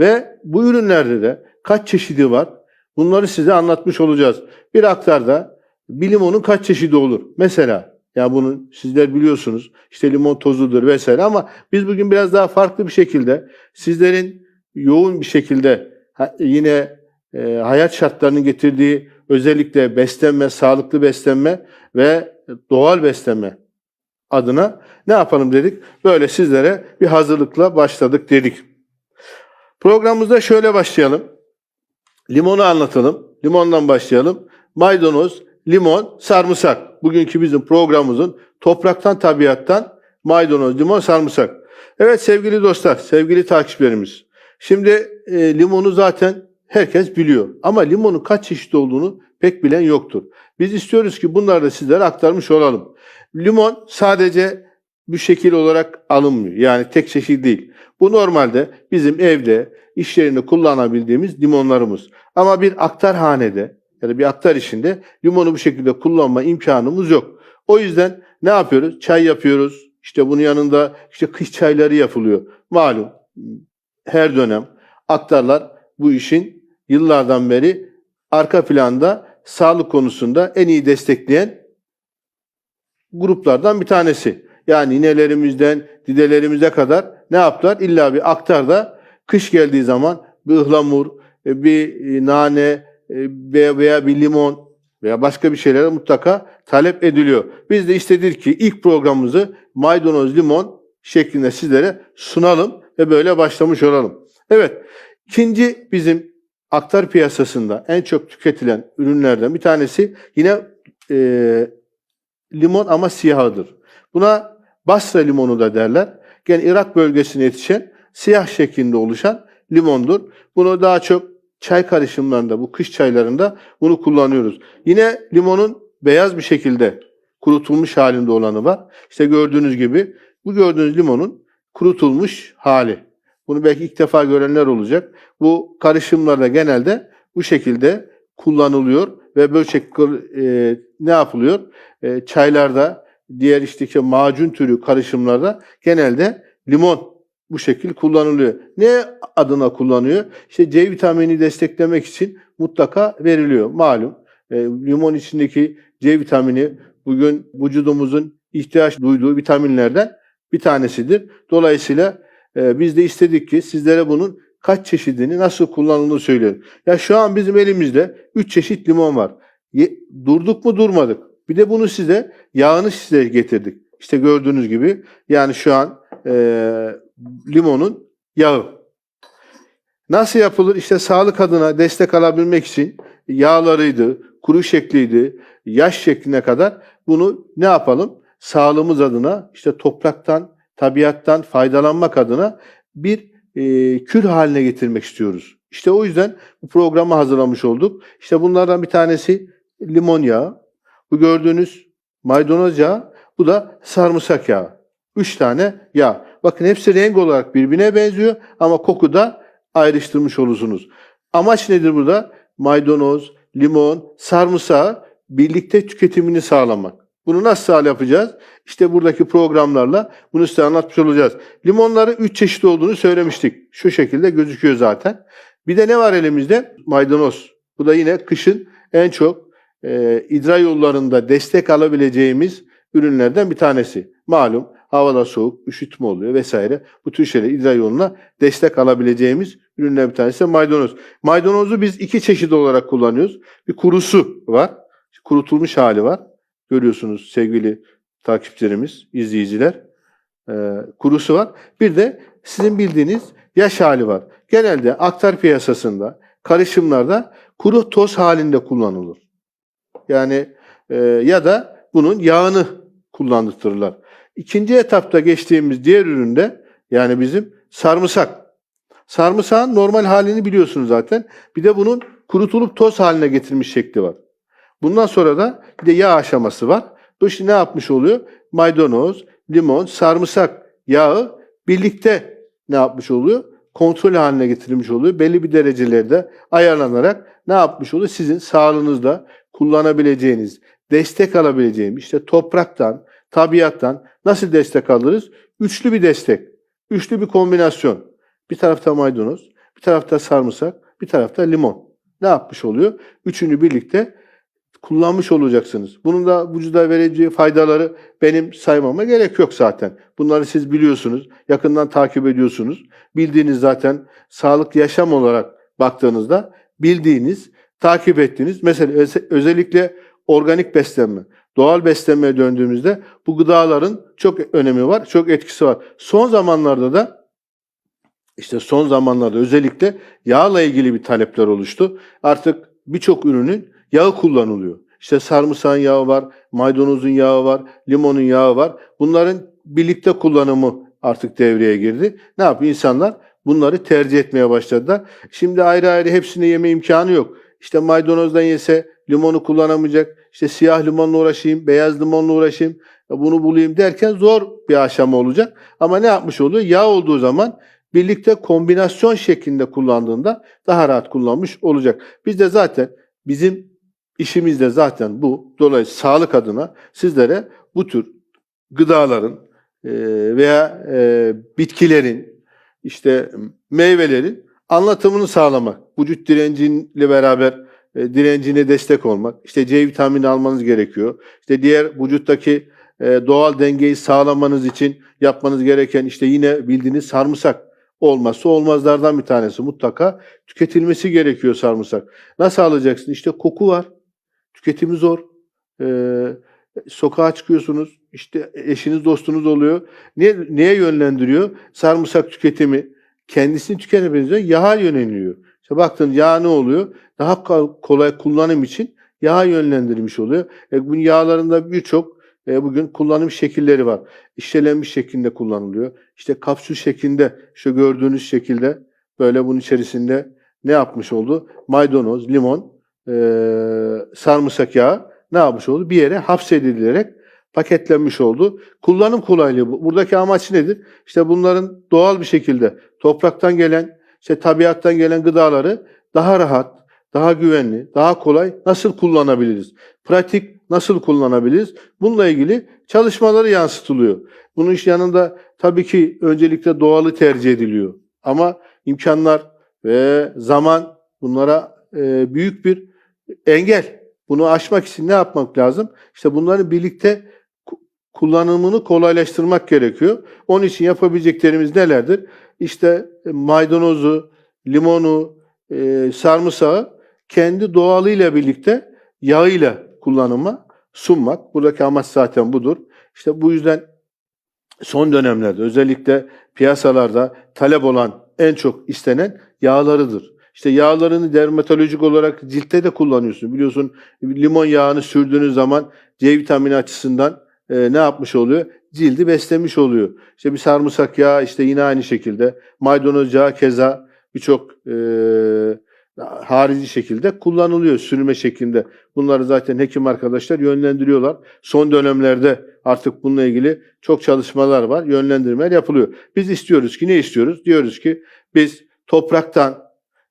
Ve bu ürünlerde de kaç çeşidi var? Bunları size anlatmış olacağız. Bir aktarda bir limonun kaç çeşidi olur? Mesela ya bunu sizler biliyorsunuz. İşte limon tozudur vesaire ama biz bugün biraz daha farklı bir şekilde sizlerin yoğun bir şekilde yine e, hayat şartlarının getirdiği özellikle beslenme, sağlıklı beslenme ve doğal beslenme adına ne yapalım dedik? Böyle sizlere bir hazırlıkla başladık dedik. Programımızda şöyle başlayalım. Limonu anlatalım. Limondan başlayalım. Maydanoz, limon, sarımsak. Bugünkü bizim programımızın topraktan, tabiattan maydanoz, limon, sarımsak. Evet sevgili dostlar, sevgili takipçilerimiz. Şimdi e, limonu zaten herkes biliyor. Ama limonun kaç çeşit olduğunu pek bilen yoktur. Biz istiyoruz ki bunları da sizlere aktarmış olalım. Limon sadece bu şekil olarak alınmıyor. Yani tek çeşit değil. Bu normalde bizim evde, iş yerinde kullanabildiğimiz limonlarımız. Ama bir aktarhanede ya da bir aktar işinde limonu bu şekilde kullanma imkanımız yok. O yüzden ne yapıyoruz? Çay yapıyoruz. İşte bunun yanında işte kış çayları yapılıyor. Malum her dönem aktarlar bu işin yıllardan beri arka planda sağlık konusunda en iyi destekleyen gruplardan bir tanesi. Yani ninelerimizden didelerimize kadar ne yaptılar? İlla bir aktarda kış geldiği zaman bir ıhlamur, e, bir e, nane e, veya bir limon veya başka bir şeyler mutlaka talep ediliyor. Biz de istedik ki ilk programımızı maydanoz limon şeklinde sizlere sunalım ve böyle başlamış olalım. Evet, ikinci bizim aktar piyasasında en çok tüketilen ürünlerden bir tanesi yine e, limon ama siyahıdır. Buna Basra limonu da derler. Gene Irak bölgesine yetişen siyah şeklinde oluşan limondur. Bunu daha çok çay karışımlarında, bu kış çaylarında bunu kullanıyoruz. Yine limonun beyaz bir şekilde kurutulmuş halinde olanı var. İşte gördüğünüz gibi bu gördüğünüz limonun kurutulmuş hali. Bunu belki ilk defa görenler olacak. Bu karışımlarda genelde bu şekilde kullanılıyor ve böyle şekilde ne yapılıyor? E, çaylarda, diğer işte ki macun türü karışımlarda genelde limon bu şekil kullanılıyor. Ne adına kullanıyor? İşte C vitamini desteklemek için mutlaka veriliyor. Malum e, limon içindeki C vitamini bugün vücudumuzun ihtiyaç duyduğu vitaminlerden bir tanesidir. Dolayısıyla e, biz de istedik ki sizlere bunun kaç çeşidini nasıl kullanıldığını söyleyelim. Ya şu an bizim elimizde 3 çeşit limon var. Ye- durduk mu durmadık. Bir de bunu size yağını size getirdik. İşte gördüğünüz gibi yani şu an e, limonun yağı. Nasıl yapılır? İşte sağlık adına destek alabilmek için yağlarıydı, kuru şekliydi, yaş şekline kadar bunu ne yapalım? Sağlığımız adına işte topraktan, tabiattan faydalanmak adına bir e, kür haline getirmek istiyoruz. İşte o yüzden bu programı hazırlamış olduk. İşte bunlardan bir tanesi limon yağı. Bu gördüğünüz maydanoz yağı. Bu da sarımsak yağı. Üç tane yağ. Bakın hepsi renk olarak birbirine benziyor ama koku da ayrıştırmış olursunuz. Amaç nedir burada? Maydanoz, limon, sarımsağı birlikte tüketimini sağlamak. Bunu nasıl sağ yapacağız? İşte buradaki programlarla bunu size anlatmış olacağız. Limonları üç çeşit olduğunu söylemiştik. Şu şekilde gözüküyor zaten. Bir de ne var elimizde? Maydanoz. Bu da yine kışın en çok e, idrar yollarında destek alabileceğimiz ürünlerden bir tanesi. Malum havada soğuk, üşütme oluyor vesaire. Bu tür şeyler idrar yoluna destek alabileceğimiz ürünler bir tanesi de maydanoz. Maydanozu biz iki çeşit olarak kullanıyoruz. Bir kurusu var. Kurutulmuş hali var. Görüyorsunuz sevgili takipçilerimiz, izleyiciler. Ee, kurusu var. Bir de sizin bildiğiniz yaş hali var. Genelde aktar piyasasında, karışımlarda kuru toz halinde kullanılır. Yani e, ya da bunun yağını kullandırırlar. İkinci etapta geçtiğimiz diğer üründe yani bizim sarımsak. Sarımsağın normal halini biliyorsunuz zaten. Bir de bunun kurutulup toz haline getirmiş şekli var. Bundan sonra da bir de yağ aşaması var. Bu işte ne yapmış oluyor? Maydanoz, limon, sarımsak yağı birlikte ne yapmış oluyor? Kontrol haline getirilmiş oluyor. Belli bir derecelerde ayarlanarak ne yapmış oluyor? Sizin sağlığınızda kullanabileceğiniz, destek alabileceğiniz, işte topraktan, tabiattan nasıl destek alırız? Üçlü bir destek, üçlü bir kombinasyon. Bir tarafta maydanoz, bir tarafta sarımsak, bir tarafta limon. Ne yapmış oluyor? Üçünü birlikte kullanmış olacaksınız. Bunun da vücuda vereceği faydaları benim saymama gerek yok zaten. Bunları siz biliyorsunuz, yakından takip ediyorsunuz. Bildiğiniz zaten sağlıklı yaşam olarak baktığınızda bildiğiniz, takip ettiğiniz mesela öz- özellikle organik beslenme, doğal beslenmeye döndüğümüzde bu gıdaların çok önemi var, çok etkisi var. Son zamanlarda da işte son zamanlarda özellikle yağla ilgili bir talepler oluştu. Artık birçok ürünün yağı kullanılıyor. İşte sarımsağın yağı var, maydanozun yağı var, limonun yağı var. Bunların birlikte kullanımı artık devreye girdi. Ne yapıyor insanlar? Bunları tercih etmeye başladılar. Şimdi ayrı ayrı hepsini yeme imkanı yok. İşte maydanozdan yese limonu kullanamayacak. İşte siyah limonla uğraşayım, beyaz limonla uğraşayım, bunu bulayım derken zor bir aşama olacak. Ama ne yapmış oluyor? Yağ olduğu zaman birlikte kombinasyon şeklinde kullandığında daha rahat kullanmış olacak. Biz de zaten bizim işimiz de zaten bu. Dolayısıyla sağlık adına sizlere bu tür gıdaların e, veya e, bitkilerin işte meyvelerin anlatımını sağlamak. Vücut direnciyle beraber e, direncine destek olmak. İşte C vitamini almanız gerekiyor. İşte diğer vücuttaki e, doğal dengeyi sağlamanız için yapmanız gereken işte yine bildiğiniz sarımsak olmazsa olmazlardan bir tanesi. Mutlaka tüketilmesi gerekiyor sarımsak. Nasıl alacaksın? İşte koku var. Tüketimi zor. Ee, sokağa çıkıyorsunuz. İşte eşiniz dostunuz oluyor. Niye, neye yönlendiriyor? Sarımsak tüketimi kendisini tüketebiliriyor. Yağa yöneliyor. İşte baktın yağ ne oluyor? Daha ko- kolay kullanım için yağa yönlendirilmiş oluyor. E, bu yağlarında birçok e, bugün kullanım şekilleri var. İşlenmiş şeklinde kullanılıyor. İşte kapsül şeklinde şu gördüğünüz şekilde böyle bunun içerisinde ne yapmış oldu? Maydanoz, limon, e, sarımsak yağı ne yapmış oldu? Bir yere hapsedilerek paketlenmiş oldu. Kullanım kolaylığı bu. Buradaki amaç nedir? İşte bunların doğal bir şekilde topraktan gelen, işte tabiattan gelen gıdaları daha rahat, daha güvenli, daha kolay nasıl kullanabiliriz? Pratik nasıl kullanabiliriz? Bununla ilgili çalışmaları yansıtılıyor. Bunun iş yanında tabii ki öncelikle doğalı tercih ediliyor. Ama imkanlar ve zaman bunlara e, büyük bir engel. Bunu aşmak için ne yapmak lazım? İşte bunların birlikte kullanımını kolaylaştırmak gerekiyor. Onun için yapabileceklerimiz nelerdir? İşte e, maydanozu, limonu, e, sarımsağı kendi doğalıyla birlikte yağıyla kullanıma sunmak. Buradaki amaç zaten budur. İşte bu yüzden son dönemlerde özellikle piyasalarda talep olan en çok istenen yağlarıdır. İşte yağlarını dermatolojik olarak ciltte de kullanıyorsun. Biliyorsun limon yağını sürdüğünüz zaman C vitamini açısından e, ne yapmış oluyor? Cildi beslemiş oluyor. İşte bir sarımsak yağı işte yine aynı şekilde. Maydanoz yağı keza birçok e, harici şekilde kullanılıyor sürme şeklinde. Bunları zaten hekim arkadaşlar yönlendiriyorlar. Son dönemlerde artık bununla ilgili çok çalışmalar var, yönlendirmeler yapılıyor. Biz istiyoruz ki ne istiyoruz? Diyoruz ki biz topraktan,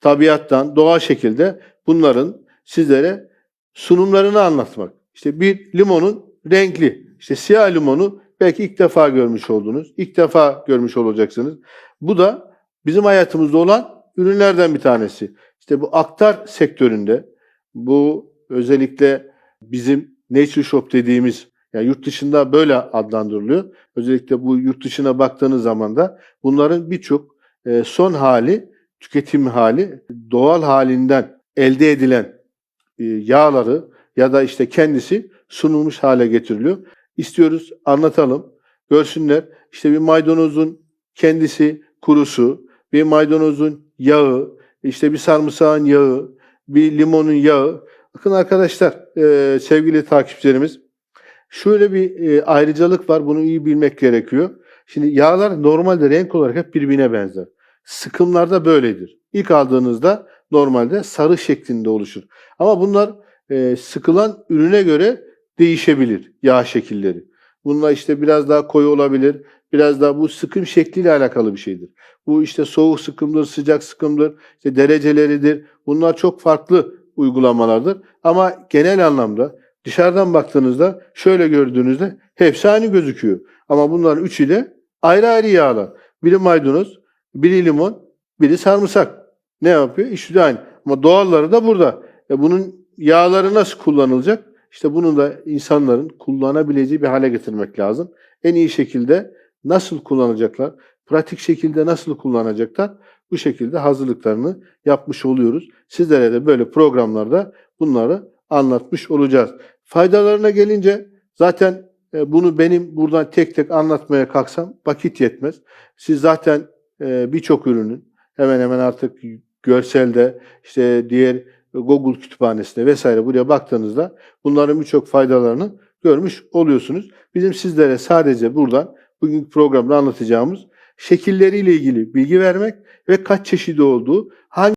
tabiattan, doğal şekilde bunların sizlere sunumlarını anlatmak. İşte bir limonun renkli, işte siyah limonu belki ilk defa görmüş oldunuz, ilk defa görmüş olacaksınız. Bu da bizim hayatımızda olan ürünlerden bir tanesi. İşte bu aktar sektöründe, bu özellikle bizim Nature Shop dediğimiz, yani yurt dışında böyle adlandırılıyor. Özellikle bu yurt dışına baktığınız zaman da bunların birçok e, son hali, tüketim hali, doğal halinden elde edilen e, yağları ya da işte kendisi sunulmuş hale getiriliyor. İstiyoruz anlatalım, görsünler. İşte bir maydanozun kendisi kurusu, bir maydanozun yağı, işte bir sarımsağın yağı, bir limonun yağı. Bakın arkadaşlar, e, sevgili takipçilerimiz, şöyle bir e, ayrıcalık var. Bunu iyi bilmek gerekiyor. Şimdi yağlar normalde renk olarak hep birbirine benzer. Sıkımlarda böyledir. İlk aldığınızda normalde sarı şeklinde oluşur. Ama bunlar e, sıkılan ürüne göre değişebilir yağ şekilleri. Bunlar işte biraz daha koyu olabilir, biraz daha bu sıkım şekliyle alakalı bir şeydir. Bu işte soğuk sıkımdır, sıcak sıkımdır, işte dereceleridir. Bunlar çok farklı uygulamalardır. Ama genel anlamda dışarıdan baktığınızda şöyle gördüğünüzde hepsi aynı gözüküyor. Ama bunların üçü de ayrı ayrı yağlar. Biri maydanoz, biri limon, biri sarımsak. ne yapıyor? İşte aynı. Ama doğalları da burada. E bunun yağları nasıl kullanılacak? İşte bunu da insanların kullanabileceği bir hale getirmek lazım. En iyi şekilde nasıl kullanacaklar? Pratik şekilde nasıl kullanacaklar? Bu şekilde hazırlıklarını yapmış oluyoruz. Sizlere de böyle programlarda bunları anlatmış olacağız. Faydalarına gelince zaten e, bunu benim buradan tek tek anlatmaya kalksam vakit yetmez. Siz zaten e, birçok ürünün hemen hemen artık görselde işte diğer Google kütüphanesinde vesaire buraya baktığınızda bunların birçok faydalarını görmüş oluyorsunuz. Bizim sizlere sadece buradan bugünkü programda anlatacağımız şekilleriyle ilgili bilgi vermek ve kaç çeşidi olduğu, hangi